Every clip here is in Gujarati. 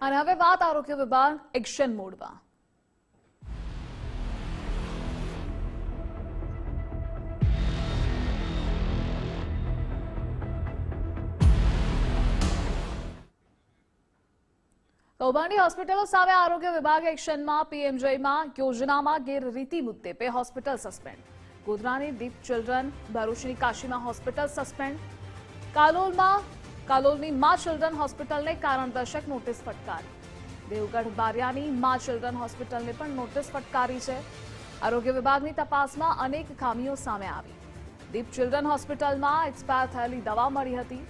અને હવે વાત આરોગ્ય વિભાગ એક્શન મોડમાં. કૌભાંડી હોસ્પિટલો સામે આરોગ્ય વિભાગ એક્શનમાં પીએમજયમાં યોજનામાં ગેરરીતિ મુદ્દે પે હોસ્પિટલ સસ્પેન્ડ. ગોધરાની દીપ ચિલ્ડ્રન ભરૂચની કાશીમાં હોસ્પિટલ સસ્પેન્ડ. કાલોલમાં કાલોલની મા ચિલ્ડ્રન હોસ્પિટલને કારણદર્શક નોટિસ ફટકારી. દેવગઢ બારિયાની મા ચિલ્ડ્રન હોસ્પિટલને પણ નોટિસ ફટકારી છે. આરોગ્ય વિભાગની તપાસમાં અનેક ખામીઓ સામે આવી. દીપ ચિલ્ડ્રન હોસ્પિટલમાં એક્સપાયર થયેલી દવા મળી હતી,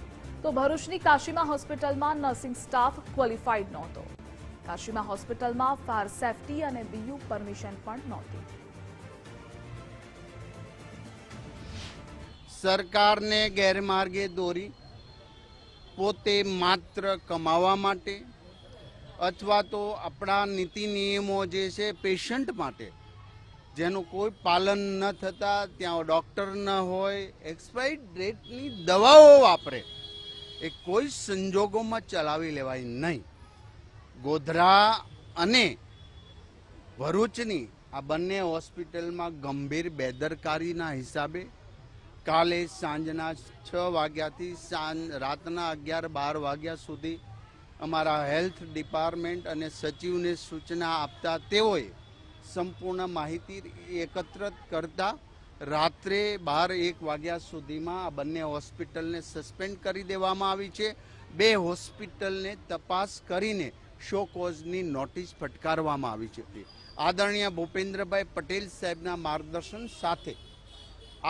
તો ભરૂચની કાશીમાં હોસ્પિટલમાં નર્સિંગ સ્ટાફ ક્વોલિફાઈડ નહોતો. કાશીમાં હોસ્પિટલમાં ફાયર સેફટી અને બીયુ પરમિશન પણ નહોતી. સરકારને ગેરમાર્ગે દોરી પોતે માત્ર કમાવા માટે અથવા તો આપણા નીતિ નિયમો જે છે પેશન્ટ માટે, જેનું કોઈ પાલન ન થતાં ત્યાં ડૉક્ટર ન હોય એક્સપાયરી ડેટની દવાઓ વાપરે, એ કોઈ સંજોગોમાં ચલાવી લેવાય નહીં. ગોધરા અને ભરૂચની આ બંને હોસ્પિટલમાં ગંભીર બેદરકારીના હિસાબે કાલે સાંજના છ વાગ્યાથી સાંજ રાતના અગિયાર બાર વાગ્યા સુધી અમારા હેલ્થ ડિપાર્ટમેન્ટ અને સચિવને સૂચના આપતા તેઓએ સંપૂર્ણ માહિતી એકત્રિત કરતા રાત્રે બાર એક વાગ્યા સુધીમાં આ બંને હોસ્પિટલને સસ્પેન્ડ કરી દેવામાં આવી છે. બે હોસ્પિટલને તપાસ કરીને શો કોઝની નોટિસ ફટકારવામાં આવી છે. આદરણીય ભૂપેન્દ્રભાઈ પટેલ સાહેબના માર્ગદર્શન સાથે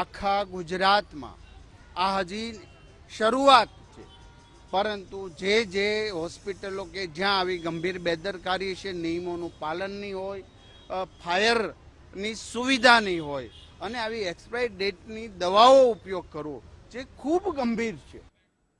આખા ગુજરાતમાં આ હજી શરૂઆત છે. પરંતુ જે જે હોસ્પિટલો કે જ્યાં આવી ગંભીર બેદરકારી છે, નિયમોનું પાલન નહીં હોય ફાયરની સુવિધા નહીં હોય, અને આવી એક્સપાયર ડેટની દવાઓ ઉપયોગ કરવો, જે ખૂબ ગંભીર છે.